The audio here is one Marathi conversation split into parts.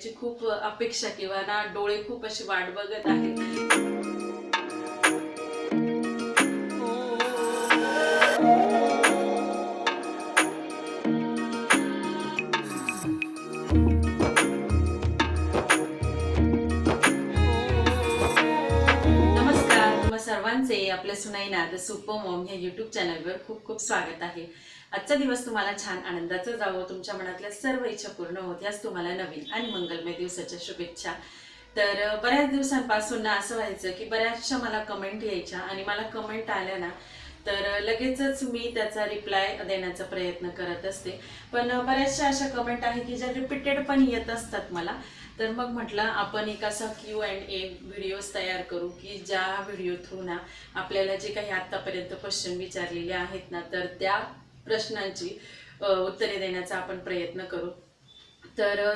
याची खूप अपेक्षा किंवा ना डोळे खूप अशी वाट बघत आहेत. आपल्या सुनाईना द सुपर मॉम ह्या यूट्यूब चॅनलवर खूप खूप स्वागत आहे. आजचा दिवस तुम्हाला छान आनंदाचा जावं तुमच्या मनातल्या सर्व इच्छा पूर्ण होत याच तुम्हाला नवीन आणि मंगलमय दिवसाच्या शुभेच्छा. तर बऱ्याच दिवसांपासून ना असं व्हायचं की बऱ्याचशा मला कमेंट यायच्या आणि मला कमेंट आल्या ना तर लगेचच मी त्याचा रिप्लाय देण्याचा प्रयत्न करत असते. पण बऱ्याचशा अशा कमेंट आहे की ज्या रिपीटेड पण येत असतात मला. तर मग म्हटलं आपण एक असा क्यू अँड ए व्हिडिओज तयार करू की ज्या व्हिडिओ थ्रू ना आपल्याला जे काही आत्तापर्यंत क्वेश्चन विचारलेले आहेत ना तर त्या प्रश्नांची उत्तरे देण्याचा आपण प्रयत्न करू. तर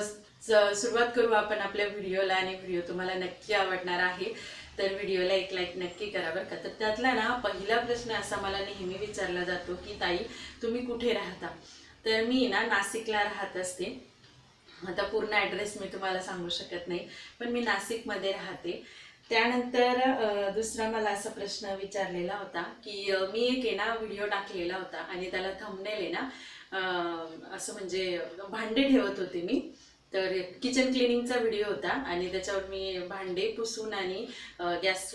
सुरुवात करू आपण आपल्या व्हिडिओला आणि व्हिडिओ तुम्हाला नक्की आवडणार आहे. तर व्हिडिओला एक लाईक नक्की करा बरं का. तर त्यातला ना पहिला प्रश्न असा मला नेहमी विचारला जातो की ताई तुम्ही कुठे राहता? तर मी ना नाशिकला राहत असते. आता पूर्ण ॲड्रेस मी तुम्हाला सांगू शकत नाही पण मी नाशिकमध्ये राहते. त्यानंतर दुसरा मला असा प्रश्न विचारलेला होता की मी एक आहे ना व्हिडिओ टाकलेला होता आणि त्याला थंबनेल आहे ना असं म्हणजे भांडे ठेवत होते मी. तर किचन क्लिनिंगचा व्हिडिओ होता आणि त्याच्यावर मी भांडे पुसून आणि गॅस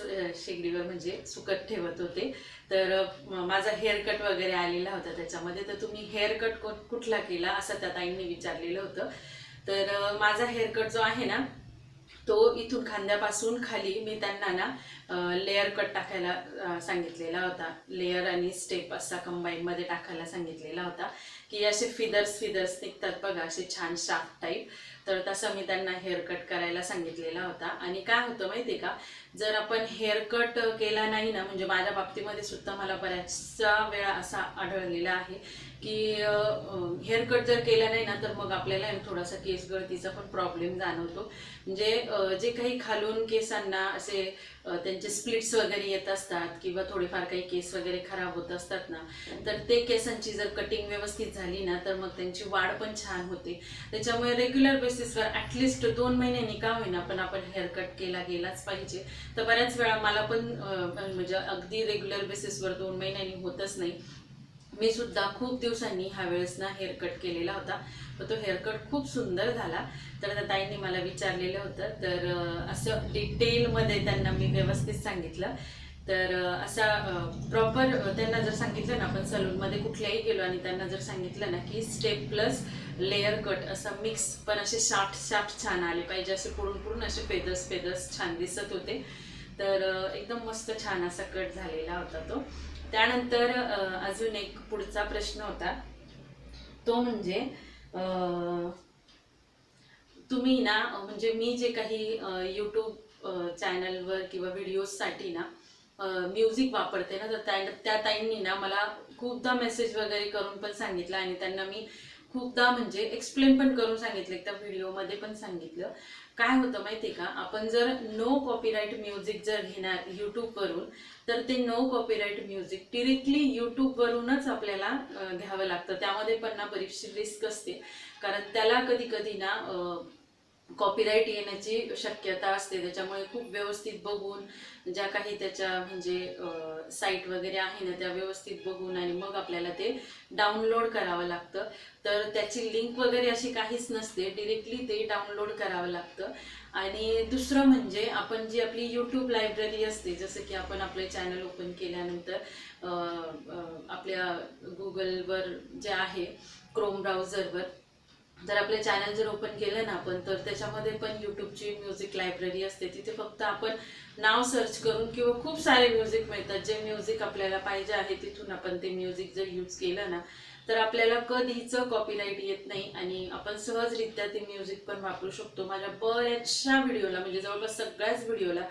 शेगडीवर म्हणजे सुकत ठेवत होते. तर माझा हेअरकट वगैरे आलेला होता त्याच्यामध्ये. तर तुम्ही हेअरकट कुठला केला असं त्या ताईंनी विचारलेलं होतं. तर माझा हेअरकट जो आहे ना तो इथून खांद्यापासून खाली मी त्यांना ना लेअर कट टाकायला सांगितलेला होता. लेअर आणि स्टेप असा कंबाईनमध्ये टाकायला सांगितलेला होता. की असे फिदर्स फिदर्स निघतात बघा असे छान शार्प टाईप तर तसं मी त्यांना हेअर कट करायला सांगितलेला होता. आणि काय होतं माहिती आहे का? जर आपण हेअर कट केला नाही ना म्हणजे माझ्या बाबतीमध्ये सुद्धा मला बऱ्याचसा वेळा असा आढळलेला आहे की हेअर कट जर केला नाही ना तर मग आपल्याला थोडासा केस गळतीचा पण प्रॉब्लेम जाणवतो. म्हणजे जे काही खालून केसांना असे त्यांचे स्प्लिट्स वगैरे येत असतात किंवा थोडेफार काही केस वगैरे खराब होत असतात ना तर ते केसांची जर कटिंग व्यवस्थित झाली ना तर मग त्यांची वाढ पण छान होते. त्याच्यामुळे रेग्युलर बेसिसवर ॲटलिस्ट दोन महिन्यांनी का होईना पण आपण हेअर कट केला गेलाच पाहिजे. तर बऱ्याच वेळा मला पण म्हणजे अगदी रेग्युलर बेसिसवर दोन महिन्यांनी होतच नाही. मी सुद्धा खूप दिवसांनी ह्या वेळेस ना हेअर कट केलेला होता. तर तो हेअरकट खूप सुंदर झाला. तर त्या ताईंनी मला विचारलेलं होतं तर असं डिटेलमध्ये त्यांना मी व्यवस्थित सांगितलं. तर असा प्रॉपर त्यांना जर सांगितलं ना आपण सलूनमध्ये कुठल्याही गेलो आणि त्यांना जर सांगितलं ना की स्टेप प्लस लेअर कट असं मिक्स पण असे शार्ट शार्ट छान आले पाहिजे असे पुरून पुढून असे फेदर्स फेदर्स छान दिसत होते. तर एकदम मस्त छान असा कट झालेला होता तो. त्यानंतर अजून एक पुढचा प्रश्न होता. तो म्हणजे तुम्ही ना म्हणजे मी जे काही यूट्यूब चॅनलवर किंवा व्हिडिओजसाठी ना म्युझिक वापरते ना तर त्या त्या ताईंनी ना मला खूपदा मेसेज वगैरे करून पण सांगितलं आणि त्यांना मी खूपदा म्हणजे एक्सप्लेन पण करून सांगितलं त्या व्हिडिओमध्ये पण सांगितलं. काय होतं माहिती आहे का? आपण जर नो कॉपीराईट म्युझिक जर घेणार यूट्यूबवरून तर ते नो कॉपीराईट म्युझिक डिरेक्टली यूट्यूबवरूनच आपल्याला घ्यावं लागतं. त्यामध्ये पण ना बरीचशी रिस्क असते. कारण त्याला कधी कधी ना कॉपीराईट येण्याची शक्यता असते. त्याच्यामुळे खूप व्यवस्थित बघून ज्या काही त्याच्या म्हणजे साईट वगैरे आहे ना त्या व्यवस्थित बघून आणि मग आपल्याला ते डाउनलोड करावं लागतं. तर त्याची लिंक वगैरे अशी काहीच नसते. डिरेक्टली ते डाउनलोड करावं लागतं. आणि दुसरं म्हणजे आपण जी आपली यूट्यूब लायब्ररी असते जसं की आपण आपले चॅनल ओपन केल्यानंतर आपल्या गुगलवर जे आहे क्रोम ब्राउझरवर जर आपलं चॅनल जर ओपन केलं ना आपण तर त्याच्यामध्ये पण यूट्यूबची म्युझिक लायब्ररी असते. तिथे फक्त आपण नाव सर्च करून किंवा खूप सारे म्युझिक मिळतात. जे म्युझिक आपल्याला पाहिजे आहे तिथून आपण ते म्युझिक जर यूज केलं ना तर आपल्याला कधीचं कॉपीराईट येत नाही आणि आपण सहजरित्या ते म्युझिक पण वापरू शकतो. माझ्या बऱ्याचशा व्हिडिओला म्हणजे जवळपास सगळ्याच व्हिडिओला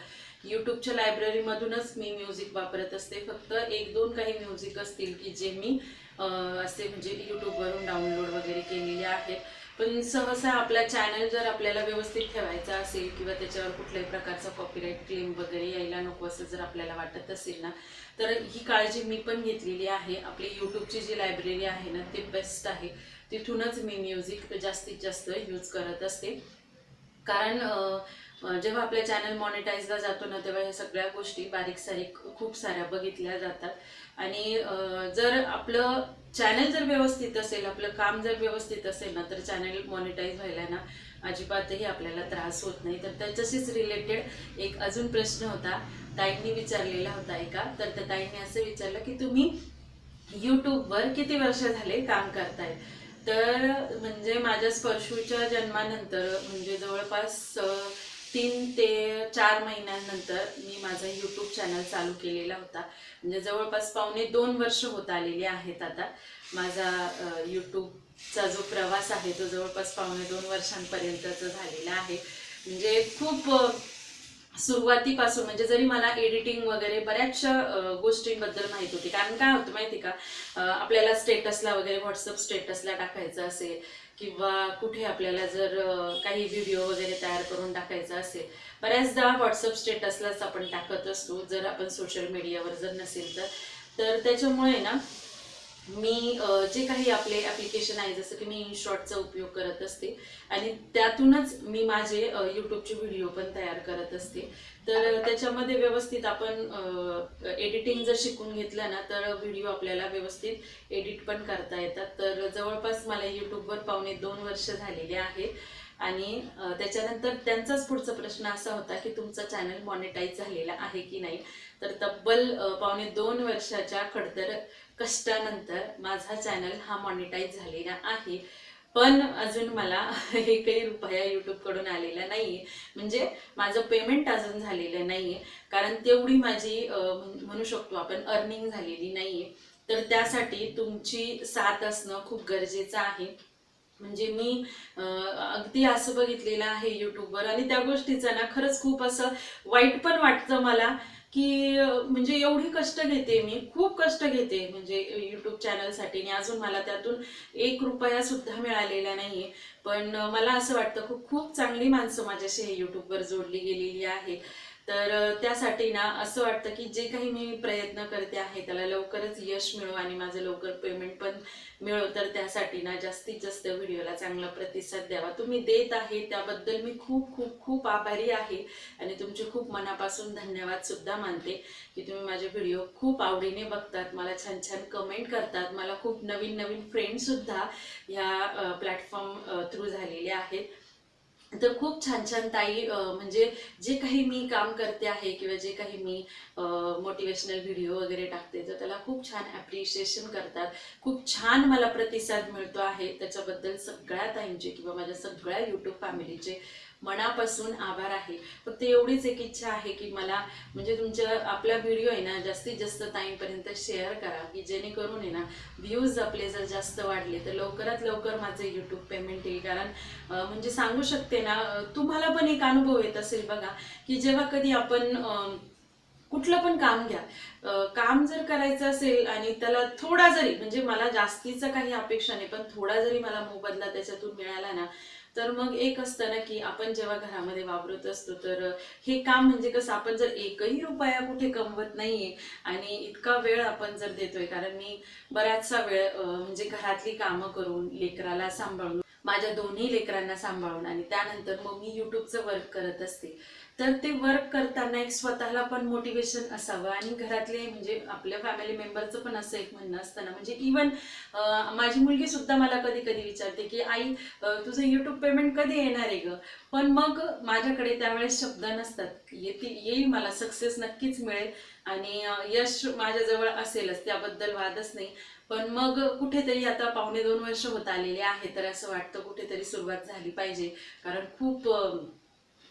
यूट्यूबच्या लायब्ररीमधूनच मी म्युझिक वापरत असते. फक्त एक दोन काही म्युझिक असतील की जे मी असे म्हणजे यूट्यूबवरून डाउनलोड वगैरे केलेले आहेत. पण सहसा आपला चॅनल जर आपल्याला व्यवस्थित ठेवायचा असेल किंवा त्याच्यावर कुठल्याही प्रकारचा कॉपीराईट क्लेम वगैरे यायला नको असं जर आपल्याला वाटत असेल ना तर ही काळजी मी पण घेतलेली आहे. आपली यूट्यूबची जी लायब्ररी आहे ना ते बेस्ट आहे. तिथूनच मी म्युझिक जास्तीत जास्त यूज करत असते. कारण जेव्हा आपल्या चॅनल मॉनिटाईजला जातो ना तेव्हा ह्या सगळ्या गोष्टी बारीक सारीक खूप साऱ्या बघितल्या जातात. आणि जर आपलं चॅनल जर व्यवस्थित असेल आपलं काम जर व्यवस्थित असेल ना तर चॅनल मॉनिटाईज व्हायला ना अजिबातही आपल्याला त्रास होत नाही. तर त्याच्याशीच रिलेटेड एक अजून प्रश्न होता. ताईंनी विचारलेला होता एका. तर त्या ताईंनी असं विचारलं की तुम्ही यूट्यूबवर किती वर्ष झाले काम करताय? तर म्हणजे माझ्या स्पर्शूच्या जन्मानंतर म्हणजे जवळपास तीन ते चार महिन्यांनंतर मी माझा यूट्यूब चॅनल चालू केलेला होता. म्हणजे जवळपास पावणे दोन वर्ष होत आलेली आहेत आता. माझा यूट्यूबचा जो प्रवास आहे तो जवळपास पावणे दोन वर्षांपर्यंतचा झालेला आहे. म्हणजे खूप सुरुवातीपासून म्हणजे जरी मला एडिटिंग वगैरे बऱ्याचशा गोष्टींबद्दल माहीत होती. कारण काय होतं माहिती का? आपल्याला स्टेटसला वगैरे व्हॉट्सअप स्टेटसला टाकायचं असेल किंवा कुठे आपल्याला जर काही व्हिडिओ वगैरे तयार करून टाकायचा असेल बऱ्याचदा व्हॉट्सअप स्टेटसलाच आपण टाकत असतो. जर आपण सोशल मीडियावर जर नसेल तर. तर त्याच्यामुळे ना मी जे काही आपले ॲप्लिकेशन आहे जसं की मी इनशॉटचा उपयोग करत असते आणि त्यातूनच मी माझे यूट्यूबचे व्हिडिओ पण तयार करत असते. तर त्याच्यामध्ये व्यवस्थित आपण एडिटिंग जर शिकून घेतलं ना तर व्हिडिओ आपल्याला व्यवस्थित एडिट पण करता येतात. तर जवळपास मला यूट्यूबवर पावणे दोन वर्ष झालेले आहेत आणि त्याच्यानंतर त्यांचाच पुढचा प्रश्न असा होता की तुमचा चॅनल मॉनिटाईज झालेला आहे की नाही? तर तब्बल पावणे दोन वर्षाच्या खडतर कष्टानंतर माझा चॅनल हा मॉनिटाईज झालेला आहे. पण अजून मला एकही रुपया यूट्यूबकडून आलेला नाहीये. म्हणजे माझं पेमेंट अजून झालेलं नाहीये. कारण तेवढी माझी म्हणू शकतो आपण अर्निंग झालेली नाहीये. तर त्यासाठी तुमची साथ असणं खूप गरजेचं आहे. म्हणजे मी अगदी असं बघितलेलं आहे युट्यूबवर आणि त्या गोष्टीचं ना खरंच खूप असं वाईट पण वाटतं मला. की म्हणजे एवढी कष्ट घेते मी खूप कष्ट घेते म्हणजे यूट्यूब चॅनलसाठी आणि अजून मला त्यातून एक रुपया सुद्धा मिळालेला नाही पण मला असं वाटतं खूप खूप चांगली माणसं माझ्याशी हे यूट्यूबवर जोडली गेलेली आहेत. तर त्यासाठी ना असं वाटतं की जे काही मी प्रयत्न करते आहे त्याला लवकरच यश मिळो आणि माझं लवकर पेमेंट पण मिळो तर त्यासाठी ना जास्तीत जास्त व्हिडिओला चांगला प्रतिसाद द्यावा. तुम्ही देत आहे त्याबद्दल मी खूप खूप खूप आभारी आहे आणि तुमचे खूप मनापासून धन्यवाद सुद्धा मानते की तुम्ही माझे व्हिडिओ खूप आवडीने बघतात मला छान छान कमेंट करतात. मला खूप नवीन नवीन फ्रेंडसुद्धा ह्या प्लॅटफॉर्म थ्रू झालेले आहेत. तर खूप छान छान ताई म्हणजे जे काही मी काम करते आहे किंवा जे काही मी मोटिवेशनल व्हिडिओ वगैरे टाकते तर त्याला खूप छान ॲप्रिशिएशन करतात. खूप छान मला प्रतिसाद मिळतो आहे. त्याच्याबद्दल सगळ्या ताईंचे किंवा माझ्या सगळ्या यूट्यूब फॅमिलीचे मनापासून आभार आहे. फक्त एवढीच एक इच्छा आहे की मला म्हणजे तुमच्या आपला व्हिडिओ आहे ना जास्तीत जास्त ताईंपर्यंत शेअर करा की जेणेकरून आहे ना व्ह्यूज आपले जर जास्त वाढले तर लवकरात लवकर माझं यूट्यूब पेमेंट येईल. कारण म्हणजे सांगू शकते ना तुम्हाला पण एक अनुभव येत असेल बघा की जेव्हा कधी आपण कुठलं पण काम घ्या काम जर करायचं असेल आणि त्याला थोडा जरी म्हणजे मला जास्तीचा काही अपेक्षा नाही पण थोडा जरी मला मोबदला त्याच्यातून मिळाला ना तर मग एक असतं ना की आपण जेव्हा घरामध्ये वापरत असतो तर हे काम म्हणजे कसं आपण जर एकही रुपया कुठे कमवत नाहीये आणि इतका वेळ आपण जर देतोय कारण मी बराचसा वेळ म्हणजे घरातली कामं करून लेकराला सांभाळून माझ्या दोन्ही लेकरांना सांभाळून आणि त्यानंतर मग मी युट्यूबचं वर्क करत असते. तर ते वर्क करताना एक स्वतःला पण मोटिवेशन असावं आणि घरातले म्हणजे आपल्या फॅमिली मेंबरचं पण असं एक म्हणणं असताना. म्हणजे इवन माझी मुलगी सुद्धा मला कधी कधी विचारते की आई तुझं यूट्यूब पेमेंट कधी येणार आहे ग? पण मग माझ्याकडे त्यावेळेस शब्द नसतात. येते येईल मला सक्सेस नक्कीच मिळेल आणि यश माझ्याजवळ असेलच त्याबद्दल वादच नाही. पण मग कुठेतरी आता पावणे दोन वर्ष होत आलेले आहे तर असं वाटतं कुठेतरी सुरुवात झाली पाहिजे. कारण खूप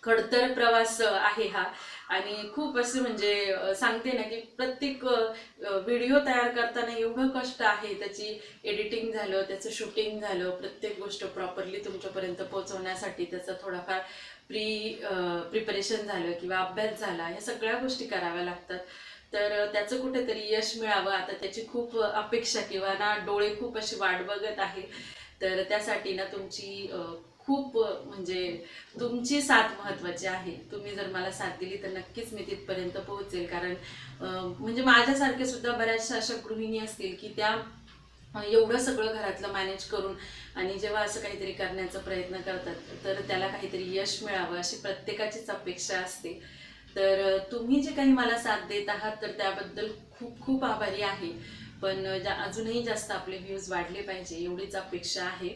खडतर प्रवास आहे हा. आणि खूप असं म्हणजे सांगते ना की प्रत्येक व्हिडिओ तयार करताना एवढं कष्ट आहे. त्याची एडिटिंग झालं त्याचं शूटिंग झालं प्रत्येक गोष्ट प्रॉपरली तुमच्यापर्यंत पोहोचवण्यासाठी त्याचा थोडाफार प्री प्रिपरेशन झालं किंवा अभ्यास झाला ह्या सगळ्या गोष्टी कराव्या लागतात. तर त्याचं कुठेतरी यश मिळावं. आता त्याची खूप अपेक्षा किंवा ना डोळे खूप अशी वाट बघत आहे. तर त्यासाठी ना तुमची खूप म्हणजे तुमची साथ महत्वाची आहे. तुम्ही जर मला साथ दिली तर नक्कीच मी तिथपर्यंत पोहोचेल. कारण म्हणजे माझ्यासारखे सुद्धा बऱ्याचशा अशा गृहिणी असतील की त्या एवढं सगळं घरातलं मॅनेज करून आणि जेव्हा असं काहीतरी करण्याचा प्रयत्न करतात तर त्याला काहीतरी यश मिळावं अशी प्रत्येकाचीच अपेक्षा असते. तर तुम्ही जे काही मला साथ देत आहात तर त्याबद्दल खूप खूप आभारी आहे. पण जा अजूनही जास्त आपले व्ह्यूज वाढले पाहिजे एवढीच अपेक्षा आहे.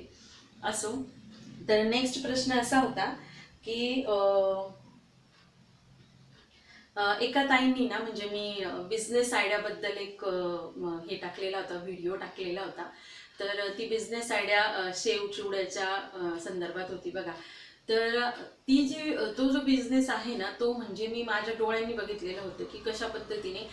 असो. तर नेक्स्ट प्रश्न असा होता की एका ताईंनी ना म्हणजे मी बिझनेस आयडियाबद्दल एक हे टाकलेला होता व्हिडिओ टाकलेला होता. तर ती बिझनेस आयडिया शेव चिवड्याच्या संदर्भात होती बघा. तर ती जी तो जो बिझनेस आहे ना तो म्हणजे मी माझ्या डोळ्यांनी बघितलेलं होतं की कशा पद्धतीने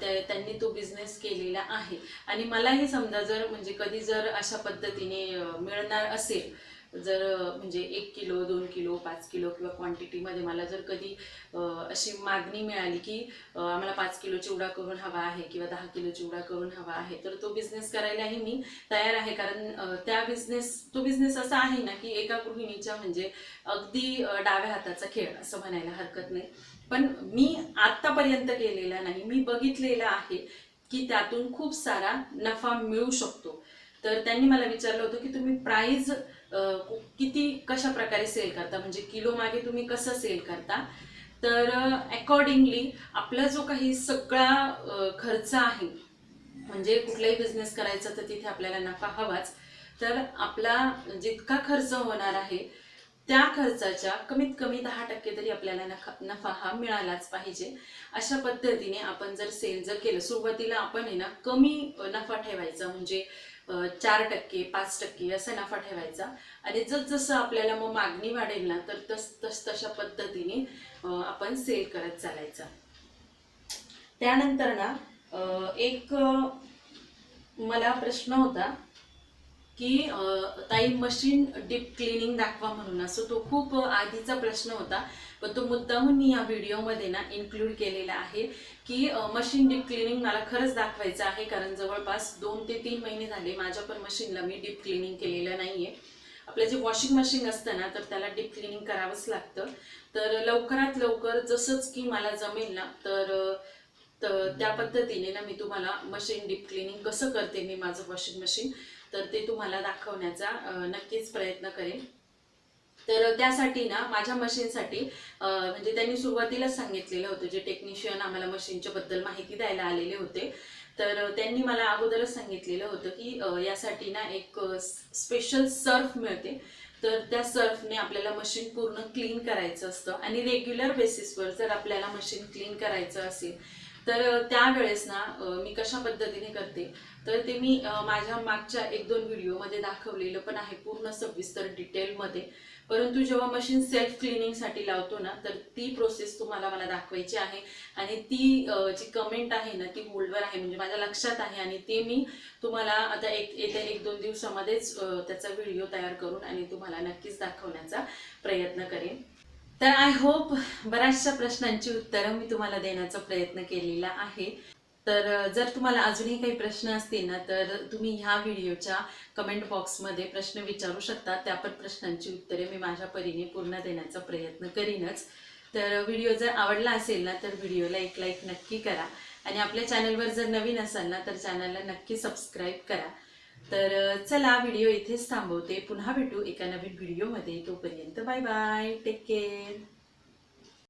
त्यांनी तो बिझनेस केलेला आहे. आणि मलाही समजा जर म्हणजे कधी जर अशा पद्धतीने मिळणार असेल जर म्हणजे एक किलो दोन किलो पाच किलो किंवा क्वांटिटीमध्ये मला जर कधी अशी मागणी मिळाली की आम्हाला पाच किलो चिवडा करून हवा आहे किंवा दहा किलो चिवडा करून हवा आहे तर तो बिझनेस करायलाही मी तयार आहे. कारण त्या बिझनेस तो बिझनेस असा आहे ना की एका गृहिणीच्या म्हणजे अगदी डाव्या हाताचा खेळ असं म्हणायला हरकत नाही. पण मी आत्तापर्यंत केलेला नाही. मी बघितलेला आहे की त्यातून खूप सारा नफा मिळू शकतो. तर त्यांनी मला विचारलं होतं की तुम्ही प्राईज किती कशा प्रकारे सेल करता? म्हणजे किलो मागे तुम्ही कसं सेल करता? तर अकॉर्डिंगली आपला जो काही सगळा खर्च आहे म्हणजे कुठलाही बिझनेस करायचा तर तिथे आपल्याला नफा हवाच. तर आपला जितका खर्च होणार आहे त्या खर्चाच्या कमीत कमी दहा टक्के तरी आपल्याला नफा नफा हा मिळालाच पाहिजे. अशा पद्धतीने आपण जर सेल जर केलं सुरुवातीला आपण आहे ना कमी नफा ठेवायचा. म्हणजे चार टक्के पाच टक्के असा नफा ठेवायचा. आणि जसजसं आपल्याला मग मागणी वाढेल ना तर तस तस तशा पद्धतीने आपण सेल करत चालायचा. त्यानंतर ना एक मला प्रश्न होता की ताई मशीन डीप क्लिनिंग दाखवा म्हणून असं तो खूप आधीचा प्रश्न होता. पण तो मुद्दा मी या व्हिडिओमध्ये ना इन्क्लूड केलेला आहे की मशीन डीप क्लिनिंग मला खरंच दाखवायचं आहे. कारण जवळपास दोन ते तीन महिने झाले माझ्या पण मशीनला मी डीप क्लिनिंग केलेलं नाहीये. आपलं जे वॉशिंग मशीन असतं ना तर त्याला डीप क्लिनिंग करावंच लागतं. तर लवकरात लवकर जसंच की मला जमेल ना तर तर त्या पद्धतीने ना मी तुम्हाला मशीन डीप क्लिनिंग कसं करते मी माझं वॉशिंग मशीन तर ते तुम्हाला दाखवण्याचा नक्कीच प्रयत्न करेन. तर त्यासाठी ना माझ्या मशीनसाठी म्हणजे त्यांनी सुरुवातीलाच सांगितलेलं होतं जे टेक्निशियन आम्हाला मशीनच्या बद्दल माहिती द्यायला आलेले होते. तर त्यांनी मला अगोदरच सांगितलेलं होतं की यासाठी ना एक स्पेशल सर्फ मिळते. तर त्या सर्फने आपल्याला मशीन पूर्ण क्लीन करायचं असतं. आणि रेग्युलर बेसिसवर जर आपल्याला मशीन क्लीन करायचं असेल तर त्यावेळेस ना मी कशा पद्धतीने करते? तर ते मी माझ्या मागच्या एक दोन व्हिडिओमध्ये दाखवलेलं पण आहे पूर्ण सविस्तर डिटेलमध्ये. परंतु जेव्हा मशीन सेल्फ क्लिनिंगसाठी लावतो ना तर ती प्रोसेस तुम्हाला मला दाखवायची आहे. आणि ती जी कमेंट आहे ना ती होल्डवर आहे म्हणजे माझ्या लक्षात आहे. आणि ते मी तुम्हाला आता एक येत्या एक दोन दिवसामध्येच त्याचा व्हिडिओ तयार करून आणि तुम्हाला नक्कीच दाखवण्याचा प्रयत्न करेन. तर आय होप बऱ्याचशा प्रश्नांची उत्तरं मी तुम्हाला देण्याचा प्रयत्न केलेला आहे. तर जर तुम्हाला अजूनही काही प्रश्न असतील ना तर तुम्ही ह्या व्हिडिओच्या कमेंट बॉक्समध्ये प्रश्न विचारू शकता. त्या पण प्रश्नांची उत्तरे मी माझ्या परीने पूर्ण देण्याचा प्रयत्न करीनच. तर व्हिडिओ जर आवडला असेल ना तर व्हिडिओला एक लाईक नक्की करा. आणि आपल्या चॅनलवर जर नवीन असाल ना तर चॅनलला नक्की सबस्क्राईब करा. तर चला व्हिडिओ इथेच थांबवते. पुन्हा भेटू एका नवीन व्हिडिओमध्ये. तोपर्यंत बाय बाय टेक केअर